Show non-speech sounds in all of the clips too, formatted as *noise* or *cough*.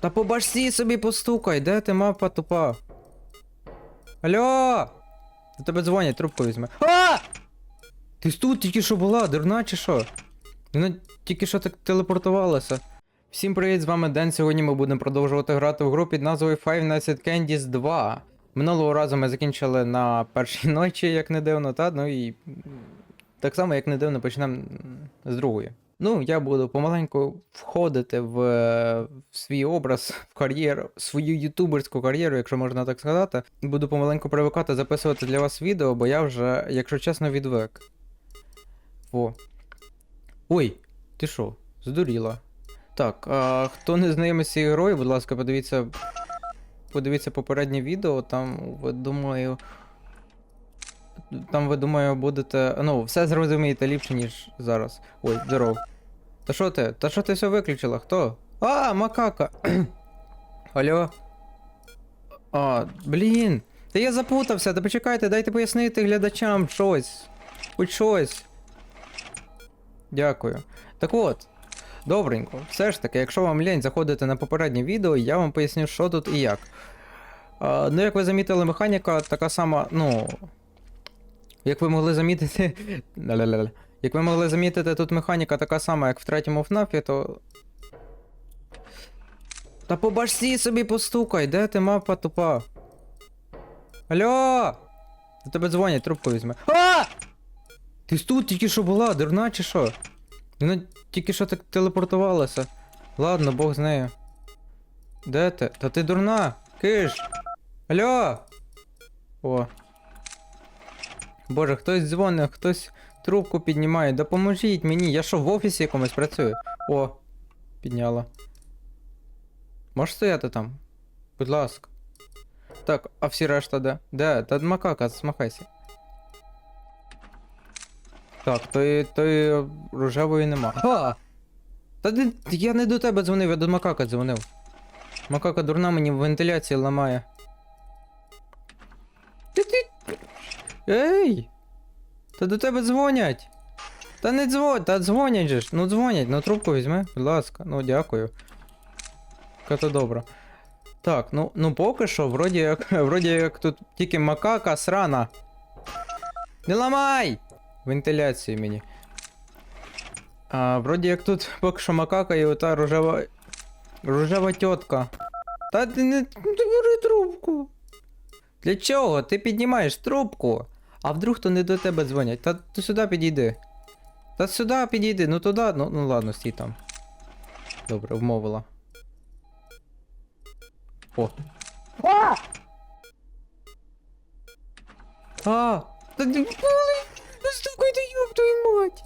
Та по башці собі постукай, де ти мапа тупа? Алло! До тебе дзвонять, трубку візьме. А! Ти тут тільки що була, дурна чи що? Вона тільки що так телепортувалася. Всім привіт, з вами Ден. Сьогодні ми будемо продовжувати грати в гру під назвою Five Nights at Candy's 2. Минулого разу ми закінчили на першій ночі, як не дивно, та ну і так само, як не дивно, почнемо з другої. Ну, я буду помаленьку входити в, е, в свій образ, в кар'єру, свою ютуберську кар'єру, якщо можна так сказати. Буду помаленьку привикати записувати для вас відео, бо я вже, якщо чесно, відвик. Во. Ой, ти що, здуріла. Так, а хто не знайомий з цією грою, будь ласка, подивіться. Подивіться попереднє відео, там ви думаю. Там ви думаю, будете. Ну, все зрозумієте ліпше, ніж зараз. Ой, здоров. Та що ти? Та що ти все виключила? Хто? А, макака. *clears throat* Алло. А, блін. Та я запутався, та почекайте, дайте пояснити глядачам щось. Хоч щось. Дякую. Так от. Добренько, все ж таки, якщо вам лень заходити на попереднє відео, я вам поясню, що тут і як. А, ну, як ви замітили, механіка така сама, ну. Як ви могли замітити. *laughs* Як ви могли замітити, тут механіка така сама, як в третьому FNAF, то. Та по башці собі постукай, де ти мапа тупа? Алло! До тебе дзвонять, трубку візьме. А! Ти тут тільки що була, дурна чи що? Вона тільки що так телепортувалася. Ладно, Бог з нею. Де ти? Та ти дурна! Киш! Алло! О. Боже, хтось дзвонить, хтось трубку піднімає. Допоможіть мені, я що в офісі якомусь працюю? О, підняла. Можеш стояти там? Будь ласка. Так, а всі решта де? Де? Та макака, смахайся. Так, тої, тої рожевої нема. А! Та ти- я не до тебе дзвонив, я до макака дзвонив. Макака дурна мені в вентиляції ламає. Ей! Та до тебе дзвонять! Та не дзвонять, та дзвонять же ж. Ну дзвонять, ну трубку візьми, будь ласка. Ну дякую. То добра. Так, ну, ну поки що, вроді як, *laughs* вроді як тут тільки макака срана. Не ламай! Вентиляції мені. А, вроді як тут поки що макака і ота рожева. Рожева тітка. Та ти не бери трубку. Для чого? Ти піднімаєш трубку, а вдруг то не до тебе дзвонять. Та ти сюди підійди. Та сюди підійди, ну туди, ну, ну ладно, стій там. Добре, вмовила. О. А! А! Та ти Стукайте, ёб твою мать!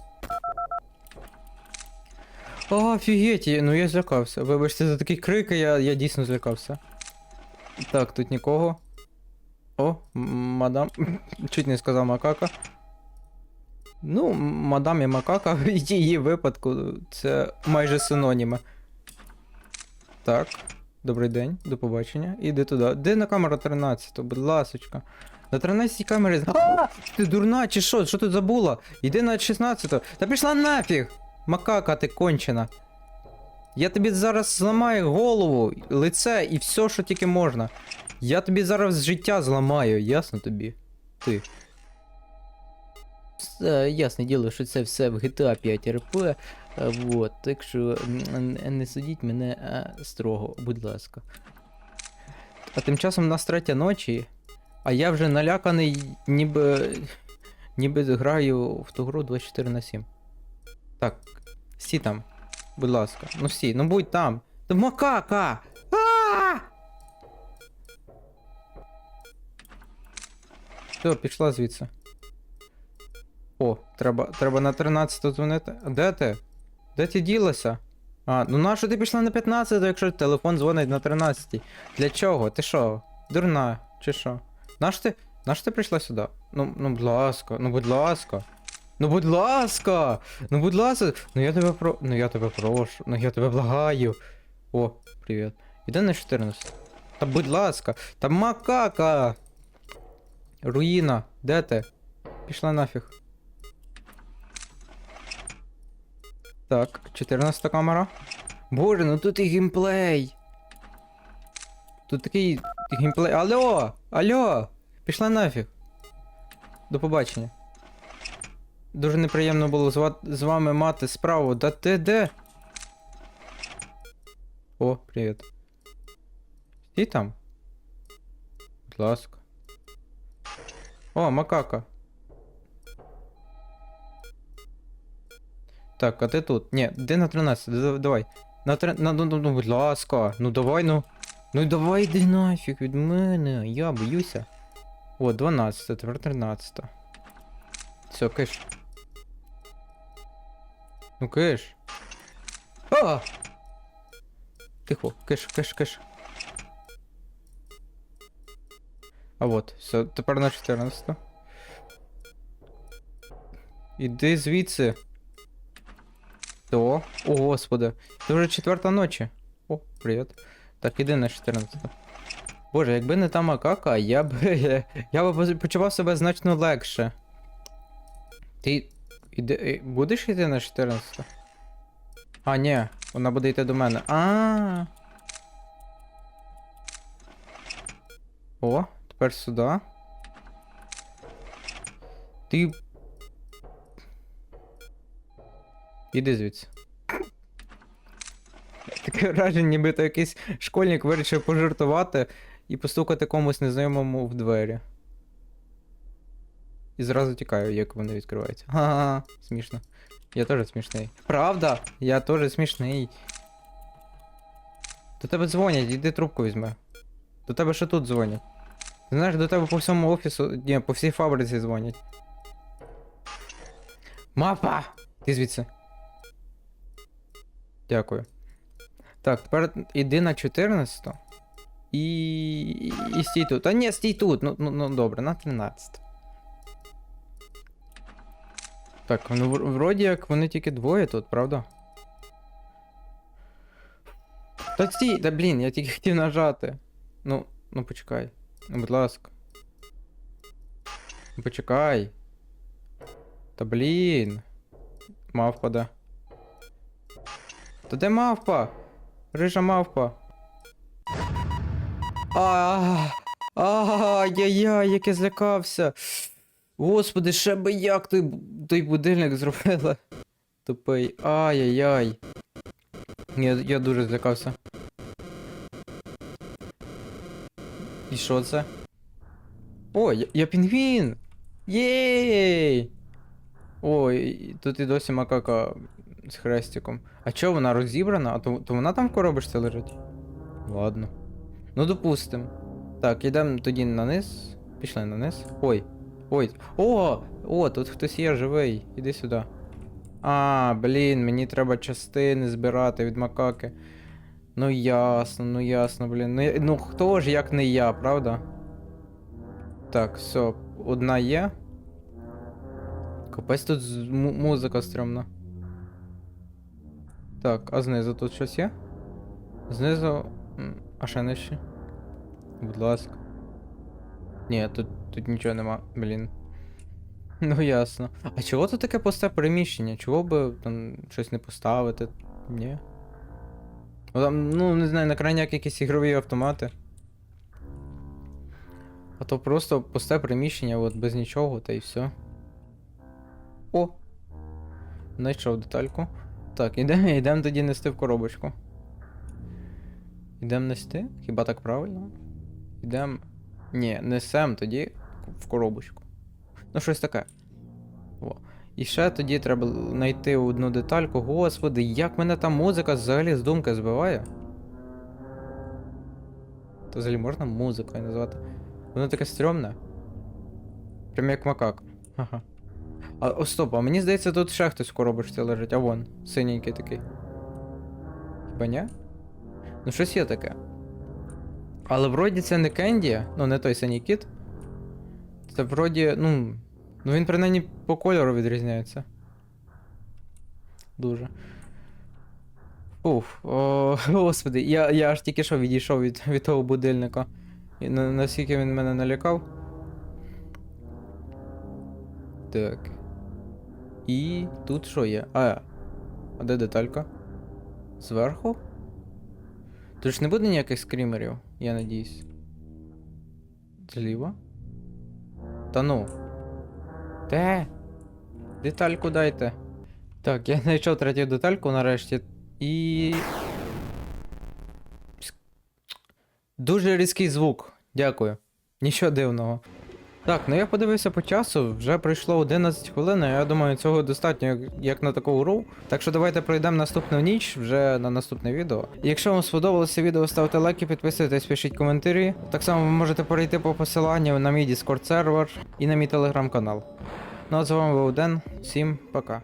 А, офігеть, ну я злякався. Вибачте за такий крик, я, я дійсно злякався. Так, тут нікого. О, мадам. Чуть не сказав макака. Ну, мадам і макака *laughs* в її випадку це майже синоніми. Так, добрий день, до побачення. Іди туди. Де на камера 13, будь ласочка. На 13 камері. А! Ти дурна чи що? Що ти забула? Іди на 16. Та пішла нафіг! Макака ти кончена. Я тобі зараз зламаю голову, лице і все, що тільки можна. Я тобі зараз життя зламаю, ясно тобі? Ти. Все, ясне діло, що це все в GTA 5 RP. Вот, так що не судіть мене е, строго, будь ласка. А тим часом у нас третя ночі, а я вже наляканий, ніби. ніби граю в ту гру 24 на 7. Так, сі там, будь ласка. Ну сі, ну будь там. Та макака! Все, пішла звідси. О, треба, треба на 13 дзвонити. Де ти? Де ти ділася? А, ну нащо ти пішла на 15, якщо телефон дзвонить на 13? Для чого? Ти що? Дурна, чи що? Наш ти. Наш ти прийшла сюди? Ну, ну, будь ласка, ну будь ласка. Ну будь ласка! Ну будь ласка, ну я тебе про. Ну я тебе прошу, ну я тебе благаю. О, привіт. Іди на 14. Та будь ласка, та макака! Руїна, де ти? Пішла нафіг. Так, 14 камера. Боже, ну тут і геймплей. Тут такий геймплей. Алло! Алло! Пішла нафіг. До побачення. Дуже неприємно було з, ва- з вами мати справу. Да ти де? О, привіт. Стій там. Будь ласка. О, макака. Так, а ти тут? Ні, де на 13? Д- Давай. На, тре... на ну, ну, ну, будь ласка. Ну давай, ну. Ну давай йди нафіг від мене. Я боюся. О, 12, тепер 13. Все, киш. Ну киш. А! Тихо, киш, киш, киш. А от, все, тепер на 14. Іди звідси. То. О, господи. Це вже четверта ночі. О, привіт. Так, іди на 14. Боже, якби не та макака, я б. *laughs* Я б почував себе значно легше. Ти. Іди, будеш йти на 14? А, ні, вона буде йти до мене. А. О, тепер сюди. Ти. Іди звідси. Таке враження, ніби то якийсь школьник вирішив пожартувати і постукати комусь незнайомому в двері. І зразу тікаю, як вони відкриваються. Ха-ха, смішно. Я теж смішний. Правда? Я теж смішний. До тебе дзвонять, іди трубку візьми. До тебе ще тут дзвонять. Знаєш, до тебе по всьому офісу. Ні, по всій фабриці дзвонять. Мапа! Ти звідси. Дякую. Так, тепер іди на 14 і. і стій тут. Та ні, стій тут. Ну, ну, ну добре, на 13. Так, ну в- вроді як вони тільки двоє тут, правда? Та стій, та блін, я тільки хотів нажати. Ну, ну почекай. Будь ласка. Почекай. Та блін. Мавпа, да. Та де мавпа? Рижа мавпа. А, Ай-яй-яй, як я злякався. Господи, ще би як той, той будильник зробила. Тупий. Ай-яй-яй. Я, я дуже злякався. І що це? О, я, я пінгвін! Єй! Ой, тут і досі макака з хрестиком. А чо вона розібрана? А то, то вона там в коробочці лежить? Ладно. Ну допустим. Так, йдемо тоді на низ. Пішли на низ. Ой. Ой. О! О, тут хтось є живий. Іди сюди. А, блін, мені треба частини збирати від макаки. Ну ясно, ну ясно, блін. Ну, я- ну хто ж як не я, правда? Так, все, одна є. Капець тут музика стрьомна. Так, а знизу тут щось є? Знизу. А ще нижче? Будь ласка. Ні, тут, тут нічого нема, блін. Ну ясно. А чого тут таке пусте приміщення? Чого би там щось не поставити? Ні. Ну, там, ну, не знаю, на крайняк якісь ігрові автомати. А то просто пусте приміщення, от без нічого, та й все. О! Знайшов детальку. Так, ідемо, ідемо тоді нести в коробочку. Ідемо нести? Хіба так правильно? Ідемо. Ні, несем тоді в коробочку. Ну, щось таке. І ще тоді треба знайти одну детальку. Господи, як мене там музика взагалі з думки збиває. То взагалі можна музикою назвати. Воно таке стрьомне. Прям як макак. Ага. А о, стоп, а мені здається, тут ще хтось в коробочці лежить, а вон, синенький такий. Хіба ні? Ну, щось є таке. Але вроді це не Кенді, ну не той синій кіт. Це вроді, ну. Ну він принаймні по кольору відрізняється. Дуже. Уф, о, *laughs* господи, я, я аж тільки що відійшов від, від того будильника. І на, наскільки він мене налякав. Так. І тут що є? А. А де деталька? Зверху? Тут ж не буде ніяких скрімерів, я надіюсь. Зліва? Та ну. Де? Детальку дайте. Так, я знайшов третю детальку нарешті. І. Дуже різкий звук. Дякую. Нічого дивного. Так, ну я подивився по часу, вже пройшло 11 хвилин, а я думаю, цього достатньо як, на таку гру. Так що давайте пройдемо наступну ніч вже на наступне відео. Якщо вам сподобалося відео, ставте лайки, підписуйтесь, пишіть коментарі. Так само ви можете перейти по посиланню на мій Discord сервер і на мій телеграм-канал. Ну а з вами був Ден, всім пока.